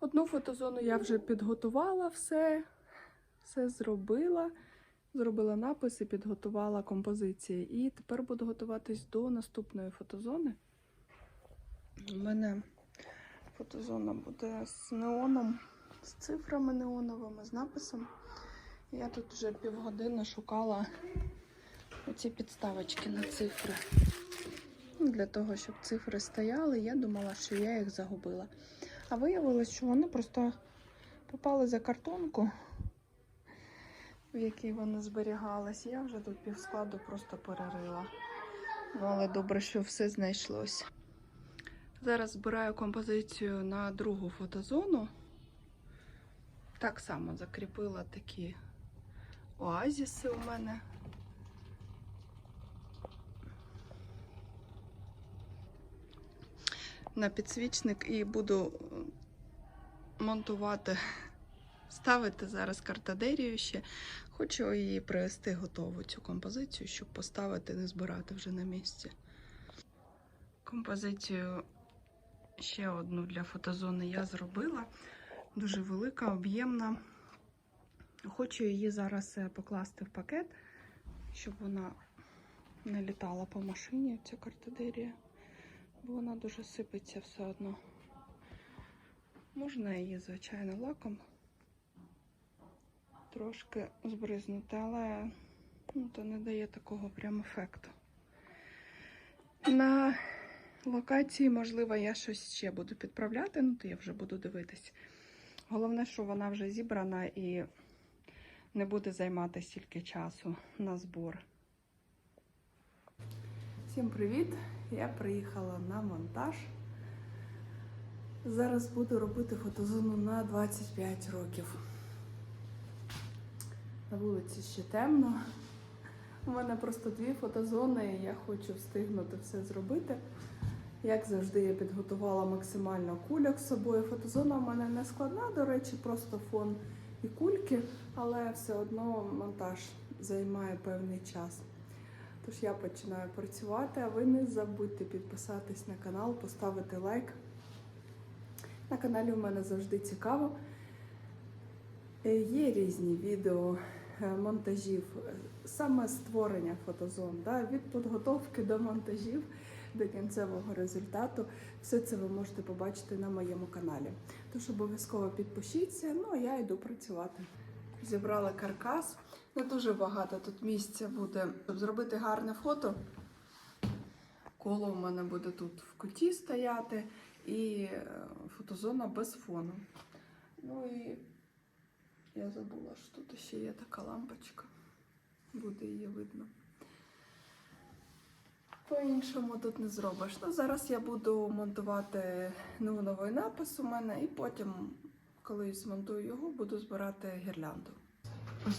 Одну фотозону я вже підготувала все, все зробила. Зробила напис і підготувала композиції. І тепер буду готуватись до наступної фотозони. У мене фотозона буде з неоном, з цифрами неоновими, з написом. Я тут вже півгодини шукала оці підставочки на цифри. Ну, Для того, щоб цифри стояли, я думала, що я їх загубила. А виявилось, що вони просто попали за картонку, в якій вони зберігались. Я вже тут півскладу просто перерила. Ну, але добре, що все знайшлось. Зараз збираю композицію на другу фотозону. Так само закріпила такі оазіси у мене. На підсвічник і буду е, монтувати, ставити зараз картадерію ще. Хочу її привезти готову цю композицію, щоб поставити, не збирати вже на місці. Композицію ще одну для фотозони я зробила. Дуже велика, об'ємна. Хочу її зараз е, покласти в пакет, щоб вона не літала по машині, ця картадерія, бо вона дуже сипеться все одно. Можна її, звичайно, лаком трошки збризнути, але ну, то не дає такого прям ефекту. На локації, можливо, я щось ще буду підправляти, ну то я вже буду дивитись. Головне, що вона вже зібрана і не буде займати стільки часу на збор. Всім привіт! Я приїхала на монтаж. Зараз буду робити фотозону на 25 років. На вулиці ще темно. У мене просто дві фотозони, і я хочу встигнути все зробити. Як завжди, я підготувала максимально кульок з собою. Фотозона у мене не складна, до речі, просто фон і кульки, але все одно монтаж займає певний час. Тож я починаю працювати, а ви не забудьте підписатись на канал, поставити лайк. На каналі у мене завжди цікаво. Е, Є різні відео е, монтажів, е, саме створення фотозон, да, від підготовки до монтажів до кінцевого результату. Все це ви можете побачити на моєму каналі. Тож обов'язково підпишіться, ну а я йду працювати. Зібрала каркас. Не дуже багато тут місця буде, щоб зробити гарне фото. Коло у мене буде тут в куті стояти і е, фотозона без фону. Ну і я забула, що тут ще є така лампочка. Буде її видно. По-іншому тут не зробиш. Ну, зараз я буду монтувати новий напис у мене, і потім, коли змонтую його, буду збирати гірлянду.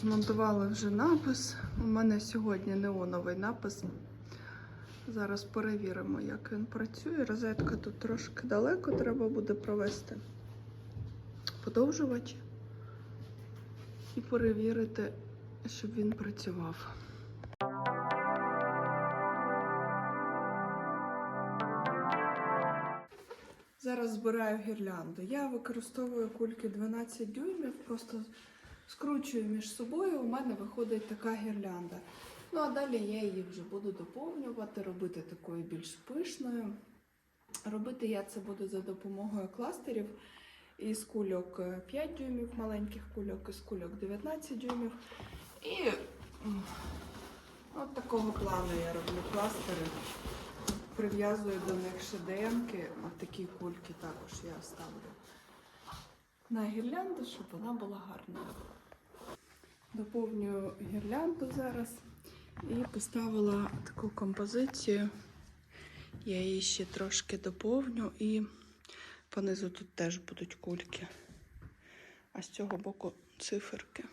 Змонтували вже напис. У мене сьогодні неоновий напис. Зараз перевіримо, як він працює. Розетка тут трошки далеко, треба буде провести подовжувач і перевірити, щоб він працював. Зараз збираю гірлянду. Я використовую кульки 12 дюймів, просто скручую між собою. У мене виходить така гірлянда. Ну а далі я її вже буду доповнювати, робити такою більш пишною. Робити я це буду за допомогою кластерів із кульок 5 дюймів, маленьких кульок, із кульок 19 дюймів. І от такого плану я роблю кластери. Прив'язую до них шедемки, а такі кульки також я ставлю на гірлянду, щоб вона була гарною. Доповнюю гірлянду зараз і поставила таку композицію. Я її ще трошки доповню і понизу тут теж будуть кульки. А з цього боку циферки.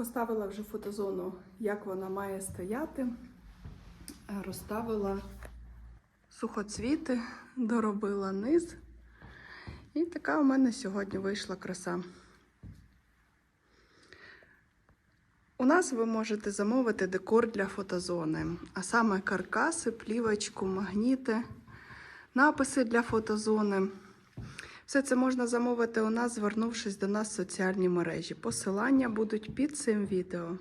Поставила вже фотозону, як вона має стояти. Е, Розставила сухоцвіти, доробила низ. І І така у мене сьогодні вийшла краса. У нас ви можете замовити декор для фотозони, а саме каркаси, плівочку, магніти, написи для фотозони. Все це можна замовити у нас, звернувшись до нас в соціальні мережі. Посилання будуть під цим відео.